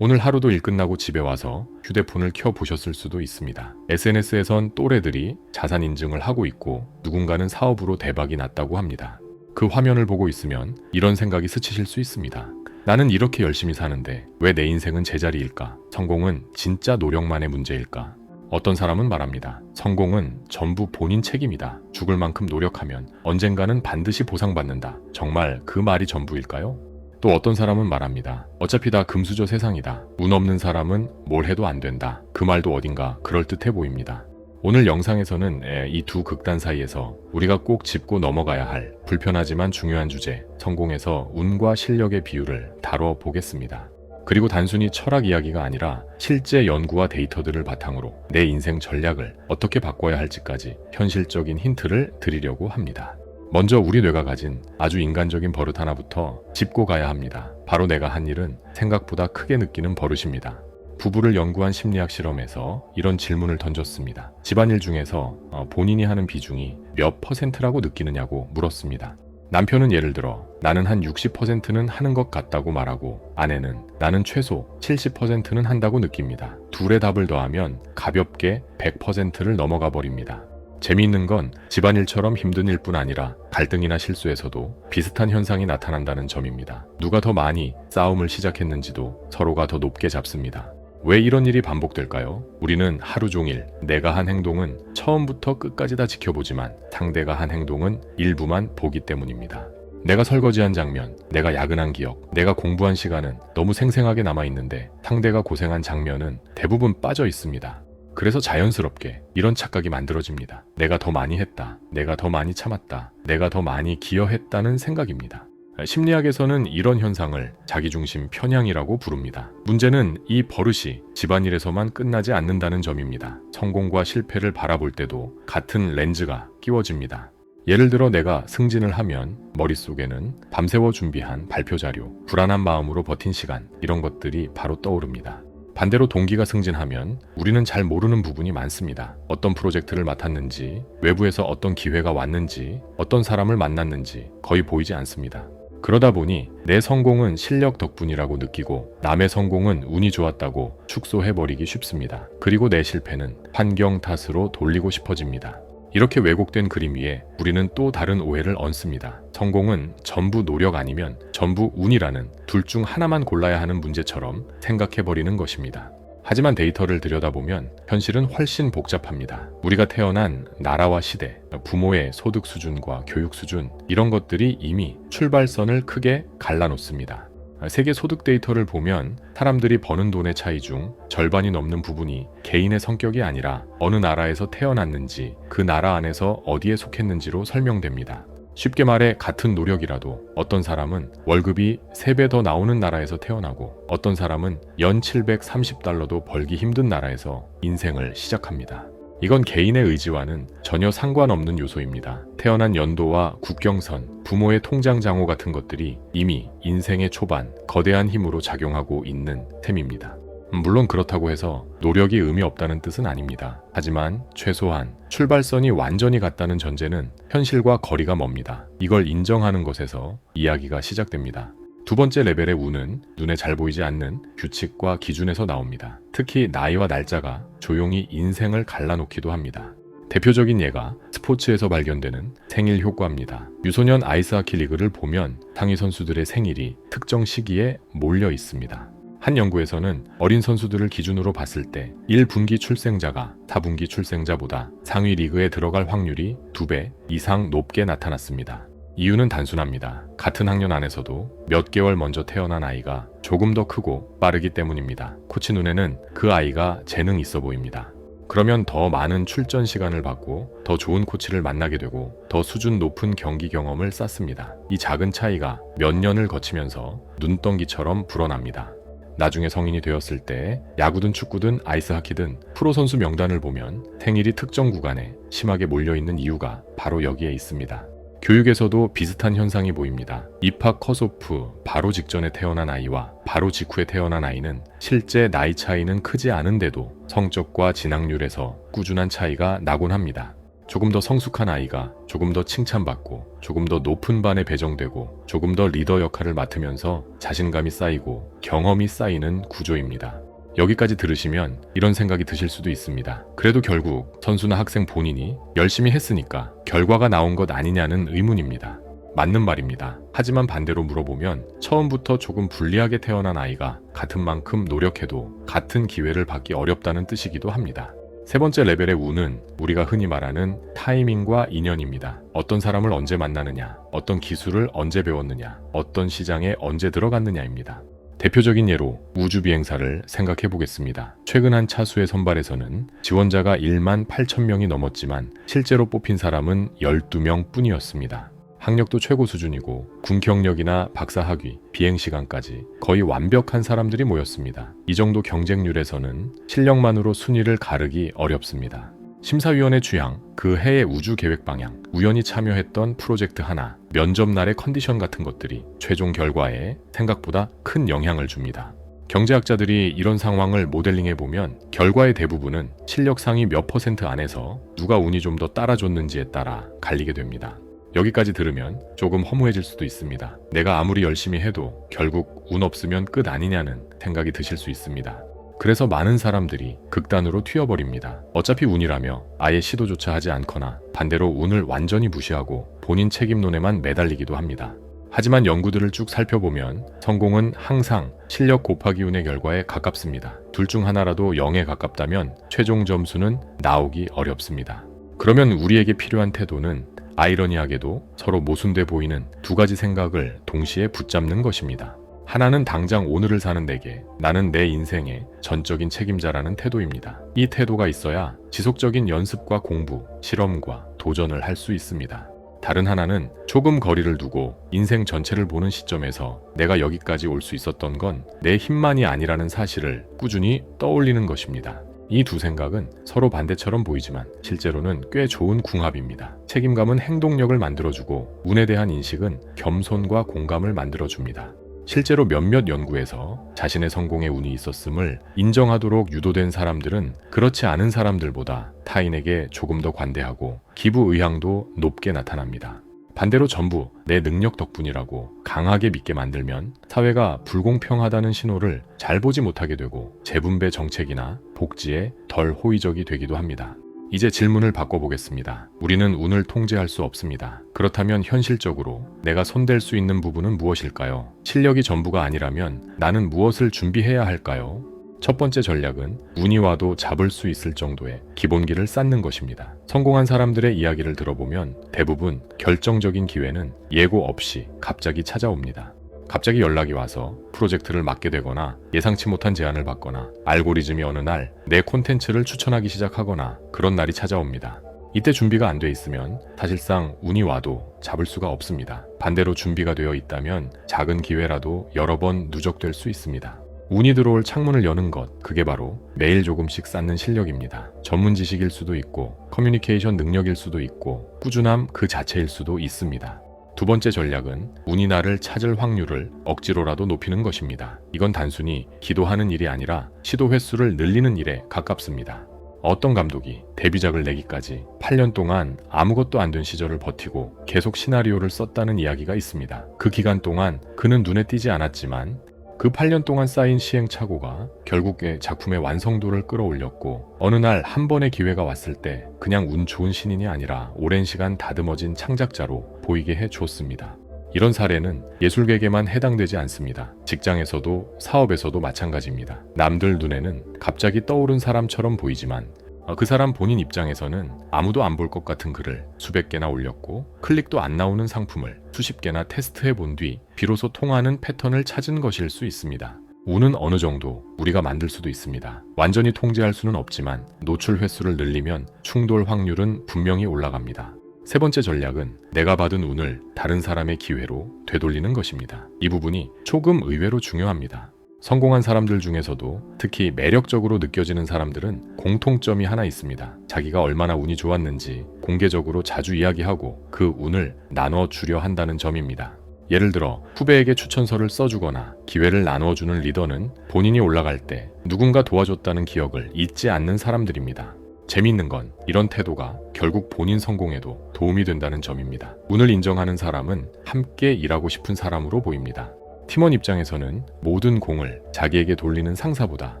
오늘 하루도 일 끝나고 집에 와서 휴대폰을 켜 보셨을 수도 있습니다. SNS에선 또래들이 자산 인증을 하고 있고 누군가는 사업으로 대박이 났다고 합니다. 그 화면을 보고 있으면 이런 생각이 스치실 수 있습니다. 나는 이렇게 열심히 사는데 왜 내 인생은 제자리일까? 성공은 진짜 노력만의 문제일까? 어떤 사람은 말합니다. 성공은 전부 본인 책임이다. 죽을 만큼 노력하면 언젠가는 반드시 보상받는다. 정말 그 말이 전부일까요? 또 어떤 사람은 말합니다. 어차피 다 금수저 세상이다. 운 없는 사람은 뭘 해도 안 된다. 그 말도 어딘가 그럴듯해 보입니다. 오늘 영상에서는 이 두 극단 사이에서 우리가 꼭 짚고 넘어가야 할 불편하지만 중요한 주제, 성공에서 운과 실력의 비율을 다뤄 보겠습니다. 그리고 단순히 철학 이야기가 아니라 실제 연구와 데이터들을 바탕으로 내 인생 전략을 어떻게 바꿔야 할지까지 현실적인 힌트를 드리려고 합니다. 먼저 우리 뇌가 가진 아주 인간적인 버릇 하나부터 짚고 가야 합니다. 바로 내가 한 일은 생각보다 크게 느끼는 버릇입니다. 부부를 연구한 심리학 실험에서 이런 질문을 던졌습니다. 집안일 중에서 어, 본인이 하는 비중이 몇 퍼센트라고 느끼느냐고 물었습니다. 남편은 예를 들어 나는 한 60%는 하는 것 같다고 말하고 아내는 나는 최소 70%는 한다고 느낍니다. 둘의 답을 더하면 가볍게 100%를 넘어가 버립니다. 재미있는 건 집안일처럼 힘든 일뿐 아니라 갈등이나 실수에서도 비슷한 현상이 나타난다는 점입니다. 누가 더 많이 싸움을 시작했는지도 서로가 더 높게 잡습니다. 왜 이런 일이 반복될까요? 우리는 하루 종일 내가 한 행동은 처음부터 끝까지 다 지켜보지만 상대가 한 행동은 일부만 보기 때문입니다. 내가 설거지한 장면, 내가 야근한 기억, 내가 공부한 시간은 너무 생생하게 남아있는데 상대가 고생한 장면은 대부분 빠져 있습니다. 그래서 자연스럽게 이런 착각이 만들어집니다. 내가 더 많이 했다. 내가 더 많이 참았다. 내가 더 많이 기여했다는 생각입니다. 심리학에서는 이런 현상을 자기중심 편향이라고 부릅니다. 문제는 이 버릇이 집안일에서만 끝나지 않는다는 점입니다. 성공과 실패를 바라볼 때도 같은 렌즈가 끼워집니다. 예를 들어 내가 승진을 하면 머릿속에는 밤새워 준비한 발표 자료, 불안한 마음으로 버틴 시간, 이런 것들이 바로 떠오릅니다. 반대로 동기가 승진하면 우리는 잘 모르는 부분이 많습니다. 어떤 프로젝트를 맡았는지, 외부에서 어떤 기회가 왔는지, 어떤 사람을 만났는지 거의 보이지 않습니다. 그러다 보니 내 성공은 실력 덕분이라고 느끼고 남의 성공은 운이 좋았다고 축소해버리기 쉽습니다. 그리고 내 실패는 환경 탓으로 돌리고 싶어집니다. 이렇게 왜곡된 그림 위에 우리는 또 다른 오해를 얹습니다. 성공은 전부 노력 아니면 전부 운이라는 둘 중 하나만 골라야 하는 문제처럼 생각해버리는 것입니다. 하지만 데이터를 들여다보면 현실은 훨씬 복잡합니다. 우리가 태어난 나라와 시대, 부모의 소득 수준과 교육 수준, 이런 것들이 이미 출발선을 크게 갈라놓습니다. 세계 소득 데이터를 보면 사람들이 버는 돈의 차이 중 절반이 넘는 부분이 개인의 성격이 아니라 어느 나라에서 태어났는지 그 나라 안에서 어디에 속했는지로 설명됩니다. 쉽게 말해 같은 노력이라도 어떤 사람은 월급이 3배 더 나오는 나라에서 태어나고 어떤 사람은 연 730달러도 벌기 힘든 나라에서 인생을 시작합니다. 이건 개인의 의지와는 전혀 상관없는 요소입니다. 태어난 연도와 국경선, 부모의 통장 잔고 같은 것들이 이미 인생의 초반 거대한 힘으로 작용하고 있는 셈입니다. 물론 그렇다고 해서 노력이 의미 없다는 뜻은 아닙니다. 하지만 최소한 출발선이 완전히 같다는 전제는 현실과 거리가 멉니다. 이걸 인정하는 것에서 이야기가 시작됩니다. 두 번째 레벨의 운은 눈에 잘 보이지 않는 규칙과 기준에서 나옵니다. 특히 나이와 날짜가 조용히 인생을 갈라놓기도 합니다. 대표적인 예가 스포츠에서 발견되는 생일 효과입니다. 유소년 아이스하키 리그를 보면 상위 선수들의 생일이 특정 시기에 몰려 있습니다. 한 연구에서는 어린 선수들을 기준으로 봤을 때 1분기 출생자가 4분기 출생자보다 상위 리그에 들어갈 확률이 2배 이상 높게 나타났습니다. 이유는 단순합니다. 같은 학년 안에서도 몇 개월 먼저 태어난 아이가 조금 더 크고 빠르기 때문입니다. 코치 눈에는 그 아이가 재능 있어 보입니다. 그러면 더 많은 출전 시간을 받고 더 좋은 코치를 만나게 되고 더 수준 높은 경기 경험을 쌓습니다. 이 작은 차이가 몇 년을 거치면서 눈덩이처럼 불어납니다. 나중에 성인이 되었을 때 야구든 축구든 아이스하키든 프로 선수 명단을 보면 생일이 특정 구간에 심하게 몰려 있는 이유가 바로 여기에 있습니다. 교육에서도 비슷한 현상이 보입니다. 입학 컷오프 바로 직전에 태어난 아이와 바로 직후에 태어난 아이는 실제 나이 차이는 크지 않은데도 성적과 진학률에서 꾸준한 차이가 나곤 합니다. 조금 더 성숙한 아이가 조금 더 칭찬받고 조금 더 높은 반에 배정되고 조금 더 리더 역할을 맡으면서 자신감이 쌓이고 경험이 쌓이는 구조입니다. 여기까지 들으시면 이런 생각이 드실 수도 있습니다. 그래도 결국 선수나 학생 본인이 열심히 했으니까 결과가 나온 것 아니냐는 의문입니다. 맞는 말입니다. 하지만 반대로 물어보면 처음부터 조금 불리하게 태어난 아이가 같은 만큼 노력해도 같은 기회를 받기 어렵다는 뜻이기도 합니다. 세 번째 레벨의 운은 우리가 흔히 말하는 타이밍과 인연입니다. 어떤 사람을 언제 만나느냐, 어떤 기술을 언제 배웠느냐, 어떤 시장에 언제 들어갔느냐입니다. 대표적인 예로 우주 비행사를 생각해 보겠습니다. 최근 한 차수의 선발에서는 지원자가 1만 8천 명이 넘었지만 실제로 뽑힌 사람은 12명 뿐이었습니다. 학력도 최고 수준이고 군 경력이나 박사 학위, 비행 시간까지 거의 완벽한 사람들이 모였습니다. 이 정도 경쟁률에서는 실력만으로 순위를 가르기 어렵습니다. 심사위원의 취향, 그 해의 우주 계획 방향, 우연히 참여했던 프로젝트 하나, 면접 날의 컨디션 같은 것들이 최종 결과에 생각보다 큰 영향을 줍니다. 경제학자들이 이런 상황을 모델링해 보면 결과의 대부분은 실력 상위 몇 퍼센트 안에서 누가 운이 좀 더 따라줬는지에 따라 갈리게 됩니다. 여기까지 들으면 조금 허무해질 수도 있습니다. 내가 아무리 열심히 해도 결국 운 없으면 끝 아니냐는 생각이 드실 수 있습니다. 그래서 많은 사람들이 극단으로 튀어버립니다. 어차피 운이라며 아예 시도조차 하지 않거나 반대로 운을 완전히 무시하고 본인 책임론에만 매달리기도 합니다. 하지만 연구들을 쭉 살펴보면 성공은 항상 실력 곱하기 운의 결과에 가깝습니다. 둘 중 하나라도 0에 가깝다면 최종 점수는 나오기 어렵습니다. 그러면 우리에게 필요한 태도는 아이러니하게도 서로 모순돼 보이는 두 가지 생각을 동시에 붙잡는 것입니다. 하나는 당장 오늘을 사는 내게 나는 내 인생의 전적인 책임자라는 태도입니다. 이 태도가 있어야 지속적인 연습과 공부, 실험과 도전을 할 수 있습니다. 다른 하나는 조금 거리를 두고 인생 전체를 보는 시점에서 내가 여기까지 올 수 있었던 건 내 힘만이 아니라는 사실을 꾸준히 떠올리는 것입니다. 이 두 생각은 서로 반대처럼 보이지만 실제로는 꽤 좋은 궁합입니다. 책임감은 행동력을 만들어주고 운에 대한 인식은 겸손과 공감을 만들어줍니다. 실제로 몇몇 연구에서 자신의 성공에 운이 있었음을 인정하도록 유도된 사람들은 그렇지 않은 사람들보다 타인에게 조금 더 관대하고 기부 의향도 높게 나타납니다. 반대로 전부 내 능력 덕분이라고 강하게 믿게 만들면 사회가 불공평하다는 신호를 잘 보지 못하게 되고 재분배 정책이나 복지에 덜 호의적이 되기도 합니다. 이제 질문을 바꿔보겠습니다. 우리는 운을 통제할 수 없습니다. 그렇다면 현실적으로 내가 손댈 수 있는 부분은 무엇일까요? 실력이 전부가 아니라면 나는 무엇을 준비해야 할까요? 첫 번째 전략은 운이 와도 잡을 수 있을 정도의 기본기를 쌓는 것입니다. 성공한 사람들의 이야기를 들어보면 대부분 결정적인 기회는 예고 없이 갑자기 찾아옵니다. 갑자기 연락이 와서 프로젝트를 맡게 되거나 예상치 못한 제안을 받거나 알고리즘이 어느 날 내 콘텐츠를 추천하기 시작하거나 그런 날이 찾아옵니다. 이때 준비가 안 돼 있으면 사실상 운이 와도 잡을 수가 없습니다. 반대로 준비가 되어 있다면 작은 기회라도 여러 번 누적될 수 있습니다. 운이 들어올 창문을 여는 것, 그게 바로 매일 조금씩 쌓는 실력입니다. 전문 지식일 수도 있고, 커뮤니케이션 능력일 수도 있고, 꾸준함 그 자체일 수도 있습니다. 두 번째 전략은 운이 나를 찾을 확률을 억지로라도 높이는 것입니다. 이건 단순히 기도하는 일이 아니라 시도 횟수를 늘리는 일에 가깝습니다. 어떤 감독이 데뷔작을 내기까지 8년 동안 아무것도 안 된 시절을 버티고 계속 시나리오를 썼다는 이야기가 있습니다. 그 기간 동안 그는 눈에 띄지 않았지만 그 8년 동안 쌓인 시행착오가 결국에 작품의 완성도를 끌어올렸고 어느 날 한 번의 기회가 왔을 때 그냥 운 좋은 신인이 아니라 오랜 시간 다듬어진 창작자로 보이게 해 줬습니다. 이런 사례는 예술계에만 해당되지 않습니다. 직장에서도 사업에서도 마찬가지입니다. 남들 눈에는 갑자기 떠오른 사람처럼 보이지만 어, 그 사람 본인 입장에서는 아무도 안 볼 것 같은 글을 수백 개나 올렸고 클릭도 안 나오는 상품을 수십 개나 테스트해 본 뒤 비로소 통하는 패턴을 찾은 것일 수 있습니다. 운은 어느 정도 우리가 만들 수도 있습니다. 완전히 통제할 수는 없지만 노출 횟수를 늘리면 충돌 확률은 분명히 올라갑니다. 세 번째 전략은 내가 받은 운을 다른 사람의 기회로 되돌리는 것입니다. 이 부분이 조금 의외로 중요합니다. 성공한 사람들 중에서도 특히 매력적으로 느껴지는 사람들은 공통점이 하나 있습니다. 자기가 얼마나 운이 좋았는지 공개적으로 자주 이야기하고 그 운을 나눠 주려 한다는 점입니다. 예를 들어 후배에게 추천서를 써주거나 기회를 나눠주는 리더는 본인이 올라갈 때 누군가 도와줬다는 기억을 잊지 않는 사람들입니다. 재미있는 건 이런 태도가 결국 본인 성공에도 도움이 된다는 점입니다. 운을 인정하는 사람은 함께 일하고 싶은 사람으로 보입니다. 팀원 입장에서는 모든 공을 자기에게 돌리는 상사보다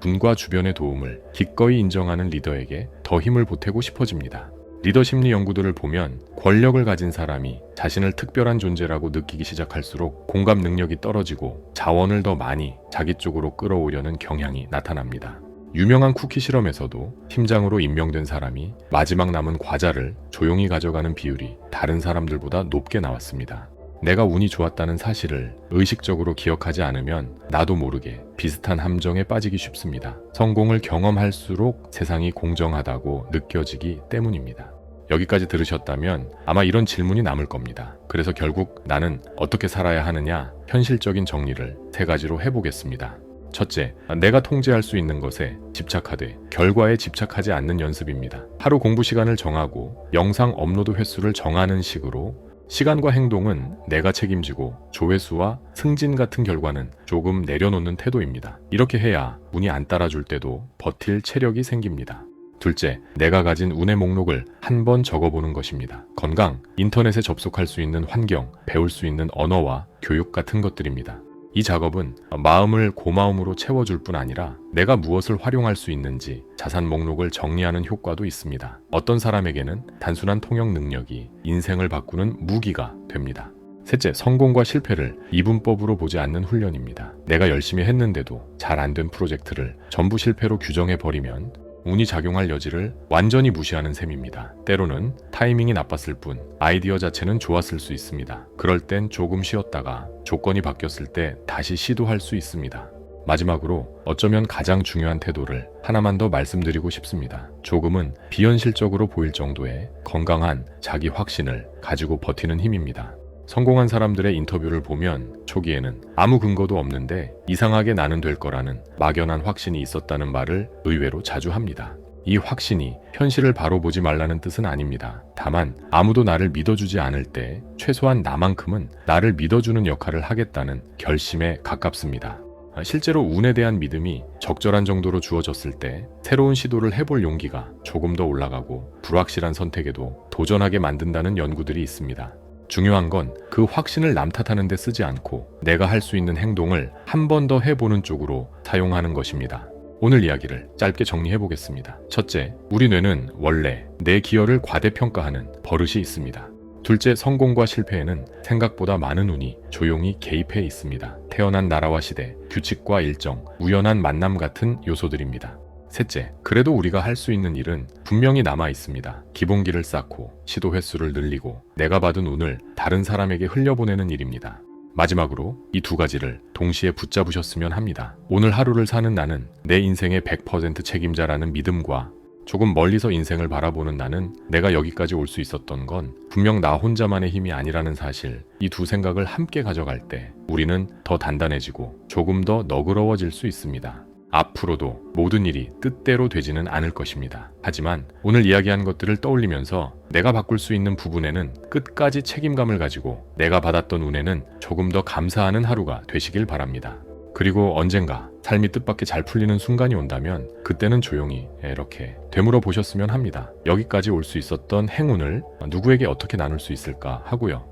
군과 주변의 도움을 기꺼이 인정하는 리더에게 더 힘을 보태고 싶어집니다. 리더 심리 연구들을 보면 권력을 가진 사람이 자신을 특별한 존재라고 느끼기 시작할수록 공감 능력이 떨어지고 자원을 더 많이 자기 쪽으로 끌어오려는 경향이 나타납니다. 유명한 쿠키 실험에서도 팀장으로 임명된 사람이 마지막 남은 과자를 조용히 가져가는 비율이 다른 사람들보다 높게 나왔습니다. 내가 운이 좋았다는 사실을 의식적으로 기억하지 않으면 나도 모르게 비슷한 함정에 빠지기 쉽습니다. 성공을 경험할수록 세상이 공정하다고 느껴지기 때문입니다. 여기까지 들으셨다면 아마 이런 질문이 남을 겁니다. 그래서 결국 나는 어떻게 살아야 하느냐 현실적인 정리를 세 가지로 해보겠습니다. 첫째, 내가 통제할 수 있는 것에 집착하되 결과에 집착하지 않는 연습입니다. 하루 공부 시간을 정하고 영상 업로드 횟수를 정하는 식으로 시간과 행동은 내가 책임지고 조회수와 승진 같은 결과는 조금 내려놓는 태도입니다. 이렇게 해야 운이 안 따라줄 때도 버틸 체력이 생깁니다. 둘째, 내가 가진 운의 목록을 한 번 적어보는 것입니다. 건강, 인터넷에 접속할 수 있는 환경, 배울 수 있는 언어와 교육 같은 것들입니다. 이 작업은 마음을 고마움으로 채워줄 뿐 아니라 내가 무엇을 활용할 수 있는지 자산 목록을 정리하는 효과도 있습니다. 어떤 사람에게는 단순한 통역 능력이 인생을 바꾸는 무기가 됩니다. 셋째, 성공과 실패를 이분법으로 보지 않는 훈련입니다. 내가 열심히 했는데도 잘 안 된 프로젝트를 전부 실패로 규정해 버리면 운이 작용할 여지를 완전히 무시하는 셈입니다. 때로는 타이밍이 나빴을 뿐 아이디어 자체는 좋았을 수 있습니다. 그럴 땐 조금 쉬었다가 조건이 바뀌었을 때 다시 시도할 수 있습니다. 마지막으로 어쩌면 가장 중요한 태도를 하나만 더 말씀드리고 싶습니다. 조금은 비현실적으로 보일 정도의 건강한 자기 확신을 가지고 버티는 힘입니다. 성공한 사람들의 인터뷰를 보면 초기에는 아무 근거도 없는데 이상하게 나는 될 거라는 막연한 확신이 있었다는 말을 의외로 자주 합니다. 이 확신이 현실을 바로 보지 말라는 뜻은 아닙니다. 다만 아무도 나를 믿어주지 않을 때 최소한 나만큼은 나를 믿어주는 역할을 하겠다는 결심에 가깝습니다. 실제로 운에 대한 믿음이 적절한 정도로 주어졌을 때 새로운 시도를 해볼 용기가 조금 더 올라가고 불확실한 선택에도 도전하게 만든다는 연구들이 있습니다. 중요한 건 그 확신을 남 탓하는 데 쓰지 않고 내가 할 수 있는 행동을 한 번 더 해보는 쪽으로 사용하는 것입니다. 오늘 이야기를 짧게 정리해 보겠습니다. 첫째, 우리 뇌는 원래 내 기여를 과대평가하는 버릇이 있습니다. 둘째, 성공과 실패에는 생각보다 많은 운이 조용히 개입해 있습니다. 태어난 나라와 시대, 규칙과 일정, 우연한 만남 같은 요소들입니다. 셋째, 그래도 우리가 할 수 있는 일은 분명히 남아 있습니다. 기본기를 쌓고 시도 횟수를 늘리고 내가 받은 운을 다른 사람에게 흘려보내는 일입니다. 마지막으로 이 두 가지를 동시에 붙잡으셨으면 합니다. 오늘 하루를 사는 나는 내 인생의 100% 책임자라는 믿음과 조금 멀리서 인생을 바라보는 나는 내가 여기까지 올 수 있었던 건 분명 나 혼자만의 힘이 아니라는 사실, 이 두 생각을 함께 가져갈 때 우리는 더 단단해지고 조금 더 너그러워질 수 있습니다. 앞으로도 모든 일이 뜻대로 되지는 않을 것입니다. 하지만 오늘 이야기한 것들을 떠올리면서 내가 바꿀 수 있는 부분에는 끝까지 책임감을 가지고 내가 받았던 운에는 조금 더 감사하는 하루가 되시길 바랍니다. 그리고 언젠가 삶이 뜻밖의 잘 풀리는 순간이 온다면 그때는 조용히 이렇게 되물어 보셨으면 합니다. 여기까지 올 수 있었던 행운을 누구에게 어떻게 나눌 수 있을까 하고요.